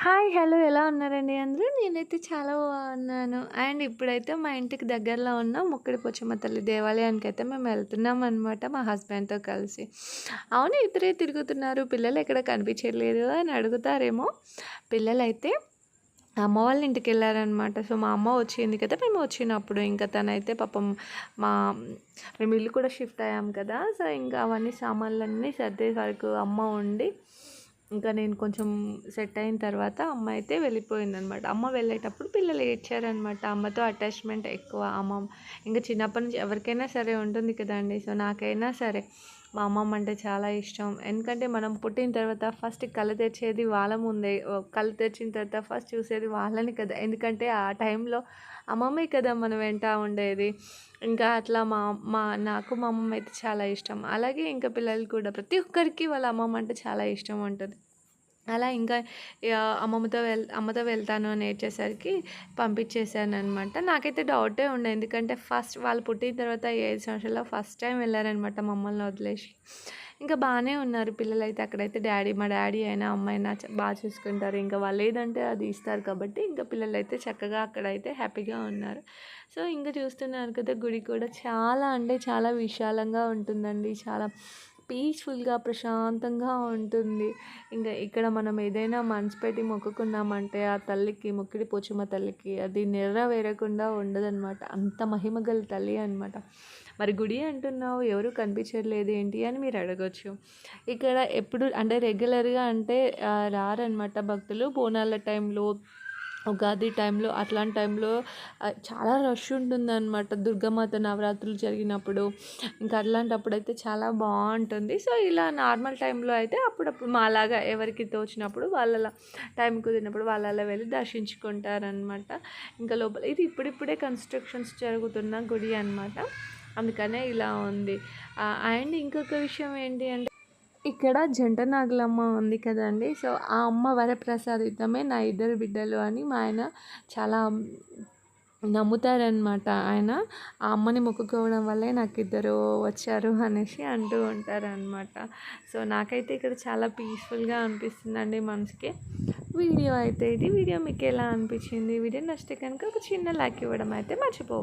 Hi hello ఎలా ఉన్నారండి అందరూ? నేనైతే చాలా బాగున్నాను. అండ్ ఇప్పుడైతే మా ఇంటికి దగ్గరలో ఉన్న ముక్కడి పొచ్చమ్మ తల్లి దేవాలయానికి అయితే మేము వెళ్తున్నాం అనమాట మా హస్బెండ్తో కలిసి. అవును ఇద్దరే తిరుగుతున్నారు. పిల్లలు ఎక్కడ కనిపించట్లేదు అని అడుగుతారేమో. పిల్లలైతే అమ్మ వాళ్ళ ఇంటికి వెళ్ళారనమాట సో మా అమ్మ వచ్చింది కదా మేము వచ్చినప్పుడు. ఇంకా తనైతే పాపం మా మేము ఇల్లు కూడా షిఫ్ట్ అయ్యాం కదా. సో ఇంకా అవన్నీ సామాన్లన్నీ సర్దే వరకు అమ్మ ఉండి ఇంకా నేను కొంచెం సెట్ అయిన తర్వాత అమ్మ అయితే వెళ్ళిపోయిందనమాట. అమ్మ వెళ్ళేటప్పుడు పిల్లలు ఏడ్చారనమాట. అమ్మతో అటాచ్మెంట్ ఎక్కువ. అమ్మ ఇంకా చిన్నప్పటి నుంచి ఎవరికైనా సరే ఉంటుంది కదండి. సో నాకైనా సరే మా అమ్మమ్మ అంటే చాలా ఇష్టం. ఎందుకంటే మనం పుట్టిన తర్వాత ఫస్ట్ కళ్ళు తెచ్చేది వాళ్ళ ముందే కళ్ళు తెచ్చిన తర్వాత ఫస్ట్ చూసేది వాళ్ళని కదా. ఎందుకంటే ఆ టైంలో అమ్మమ్మే కదా మనం వెంట ఉండేది. ఇంకా అట్లా మా మా నాకు మా అమ్మమ్మ అయితే చాలా ఇష్టం. అలాగే ఇంకా పిల్లలు కూడా. ప్రతి ఒక్కరికి వాళ్ళ అమ్మమ్మ అంటే చాలా ఇష్టం ఉంటుంది. అలా ఇంకా అమ్మమ్మతో వెళ్ అమ్మతో వెళ్తాను అని ఏడ్చేసరికి పంపించేశాను అనమాట నాకైతే డౌటే ఉండే. ఎందుకంటే ఫస్ట్ వాళ్ళు పుట్టిన తర్వాత ఏడు సంవత్సరాల్లో ఫస్ట్ టైం వెళ్ళారనమాట మమ్మల్ని వదిలేసి. ఇంకా బాగానే ఉన్నారు పిల్లలు అయితే అక్కడైతే డాడీ మా డాడీ అయినా అమ్మాయినా బాగా చూసుకుంటారు. ఇంకా వాళ్ళు ఏదంటే అది ఇస్తారు కాబట్టి ఇంకా పిల్లలు అయితే చక్కగా అక్కడైతే హ్యాపీగా ఉన్నారు. సో ఇంకా చూస్తున్నారు కదా గుడి కూడా చాలా అంటే చాలా విశాలంగా ఉంటుందండి. చాలా పీస్ఫుల్గా ప్రశాంతంగా ఉంటుంది. ఇంకా ఇక్కడ మనం ఏదైనా మనసు పెట్టి మొక్కుకున్నామంటే ఆ తల్లికి మొక్కిడి పోచమ్మ తల్లికి అది నెరవేరకుండా ఉండదన్నమాట. అంత మహిమ గల తల్లి అనమాట మరి గుడి అంటున్నావు ఎవరు కనిపించట్లేదు ఏంటి అని మీరు అడగచ్చు. ఇక్కడ ఎప్పుడు అంటే రెగ్యులర్గా అంటే రారనమాట భక్తులు. బోనాల టైంలో ఉగాది టైంలో అట్లాంటి టైంలో చాలా రష్ ఉంటుందన్నమాట. దుర్గామాత నవరాత్రులు జరిగినప్పుడు. ఇంకా అట్లాంటప్పుడు అయితే చాలా బాగుంటుంది. సో ఇలా నార్మల్ టైంలో అయితే అప్పుడప్పుడు మాలాగా ఎవరికి తోచినప్పుడు వాళ్ళ టైం కుదిరినప్పుడు వాళ్ళ వెళ్ళి దర్శించుకుంటారనమాట ఇంకా లోపల ఇది ఇప్పుడిప్పుడే కన్స్ట్రక్షన్స్ జరుగుతున్న గుడి అనమాట అందుకనే ఇలా ఉంది. అండ్ ఇంకొక విషయం ఏంటి అంటే ఇక్కడ జంట నాగులమ్మ ఉంది కదండి. సో ఆ అమ్మ వరప్రసాదితమే నా ఇద్దరు బిడ్డలు అని మా ఆయన చాలా నమ్ముతారనమాట ఆయన ఆ అమ్మని మొక్కుకోవడం వల్లే నాకు ఇద్దరు వచ్చారు అనేసి అంటూ ఉంటారనమాట సో నాకైతే ఇక్కడ చాలా పీస్ఫుల్గా అనిపిస్తుందండి మనసుకి. వీడియో అయితే ఇది. వీడియో మీకు ఎలా అనిపించింది? వీడియో నచ్చితే కనుక ఒక చిన్న లైక్ ఇవ్వడం అయితే మర్చిపోవద్దు.